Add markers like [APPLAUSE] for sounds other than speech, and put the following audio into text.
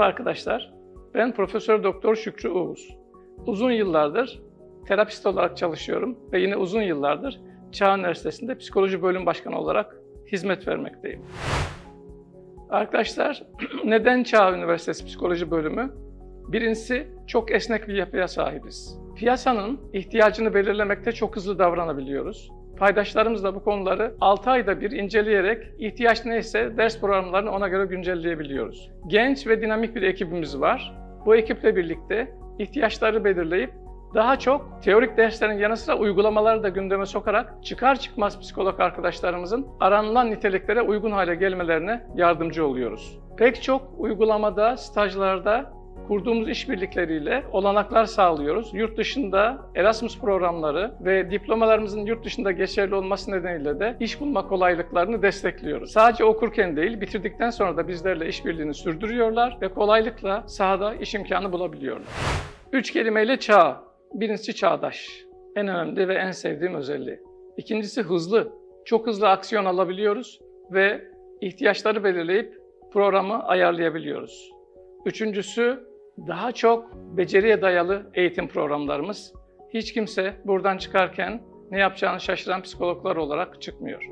arkadaşlar. Ben Profesör Doktor Şükrü Uğuz. Uzun yıllardır terapist olarak çalışıyorum ve yine uzun yıllardır Çağ Üniversitesi'nde Psikoloji Bölüm Başkanı olarak hizmet vermekteyim. Arkadaşlar, [CLEARS THROAT] neden Çağ Üniversitesi Psikoloji Bölümü? Birincisi çok esnek bir yapıya sahibiz. Piyasanın ihtiyacını belirlemekte çok hızlı davranabiliyoruz. Paydaşlarımız da bu konuları 6 ayda bir inceleyerek ihtiyaç neyse ders programlarını ona göre güncelleyebiliyoruz. Genç ve dinamik bir ekibimiz var. Bu ekiple birlikte ihtiyaçları belirleyip daha çok teorik derslerin yanı sıra uygulamaları da gündeme sokarak çıkar çıkmaz psikolog arkadaşlarımızın aranılan niteliklere uygun hale gelmelerine yardımcı oluyoruz. Pek çok uygulamada, stajlarda kurduğumuz işbirlikleriyle olanaklar sağlıyoruz. Yurt dışında Erasmus programları ve diplomalarımızın yurt dışında geçerli olması nedeniyle de iş bulma kolaylıklarını destekliyoruz. Sadece okurken değil, bitirdikten sonra da bizlerle işbirliğini sürdürüyorlar ve kolaylıkla sahada iş imkanı bulabiliyorlar. Üç kelimeyle çağ. Birincisi çağdaş. En önemli ve en sevdiğim özelliği. İkincisi hızlı. Çok hızlı aksiyon alabiliyoruz ve ihtiyaçları belirleyip programı ayarlayabiliyoruz. Üçüncüsü daha çok beceriye dayalı eğitim programlarımız. Hiç kimse buradan çıkarken ne yapacağını şaşıran psikologlar olarak çıkmıyor.